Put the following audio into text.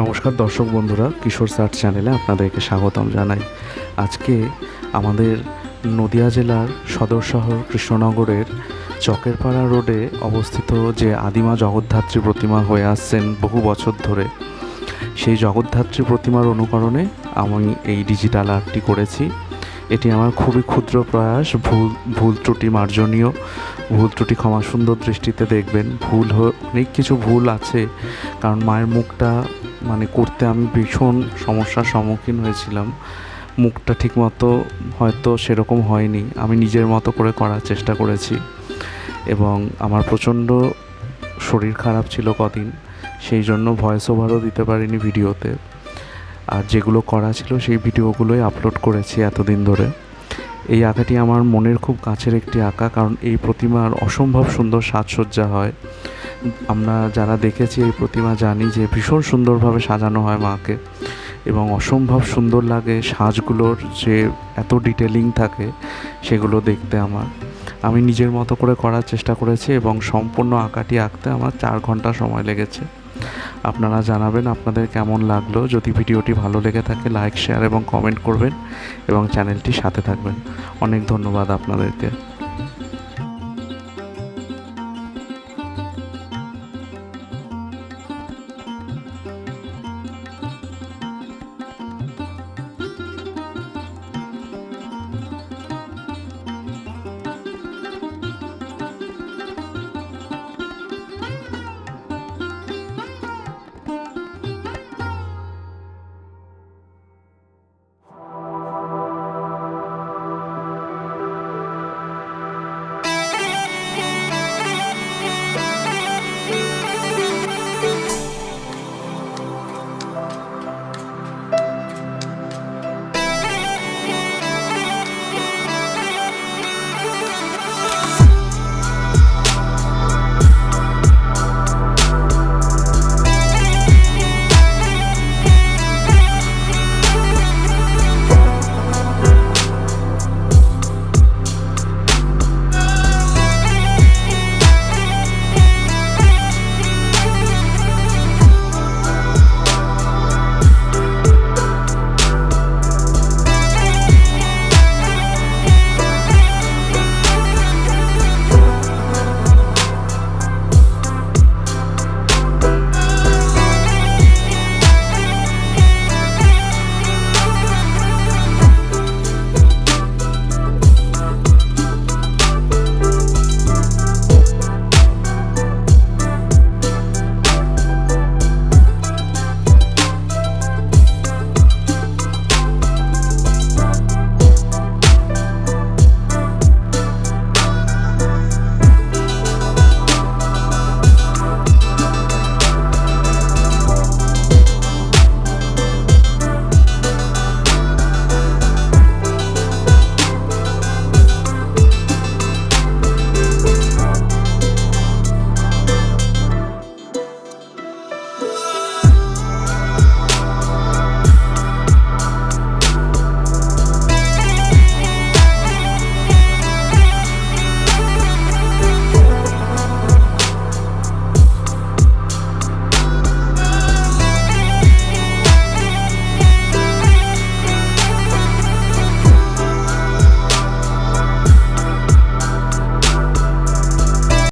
নমস্কার দর্শক বন্ধুরা, কিশোর সার্চ চ্যানেলে আপনাদেরকে স্বাগতম জানাই। আজকে আমাদের নদিয়া জেলার সদর শহর কৃষ্ণনগরের চকেরপাড়া রোডে অবস্থিত যে আদিমা জগদ্ধাত্রী প্রতিমা হয়ে আসছেন বহু বছর ধরে, সেই জগদ্ধাত্রী প্রতিমার অনুকরণে আমি এই ডিজিটাল আর্টটি করেছি। এটি আমার খুবই ক্ষুদ্র প্রয়াস, ভুল ভুল ত্রুটি মার্জনীয়, ভুল ত্রুটি ক্ষমা সুন্দর দৃষ্টিতে দেখবেন। ভুল অনেক কিছু ভুল আছে, কারণ মায়ের মুখটা মানে করতে আমি ভীষণ সমস্যার সম্মুখীন হয়েছিলাম। মুখটা ঠিকমতো হয়তো সেরকম হয়নি। আমি নিজের মতো করে করার চেষ্টা করেছি। এবং আমার প্রচণ্ড শরীর খারাপ ছিল কদিন। সেই জন্য ভয়েস ওভারও দিতে পারিনি ভিডিওতে। আর যেগুলো করা ছিল সেই ভিডিওগুলোই আপলোড করেছি এতদিন ধরে। এই আঁকাটি আমার মনের খুব কাছের একটি আঁকা। কারণ এই প্রতিমার অসম্ভব সুন্দর সাজসজ্জা হয়। আমরা যারা দেখেছি এই প্রতিমা জানি যে ভীষণ সুন্দরভাবে সাজানো হয় মাকে এবং অসম্ভব সুন্দর লাগে সাজগুলোর যে এত ডিটেলিং থাকে সেগুলো দেখতে আমার। আমি নিজের মতো করে করার চেষ্টা করেছি এবং সম্পূর্ণ আঁকাটি আঁকতে আমার চার ঘণ্টা সময় লেগেছে। আপনারা জানাবেন আপনাদের কেমন লাগল। যদি ভিডিওটি ভালো লেগে থাকে লাইক শেয়ার এবং কমেন্ট করবেন এবং চ্যানেলটি সাথে থাকবেন। অনেক ধন্যবাদ আপনাদেরকে।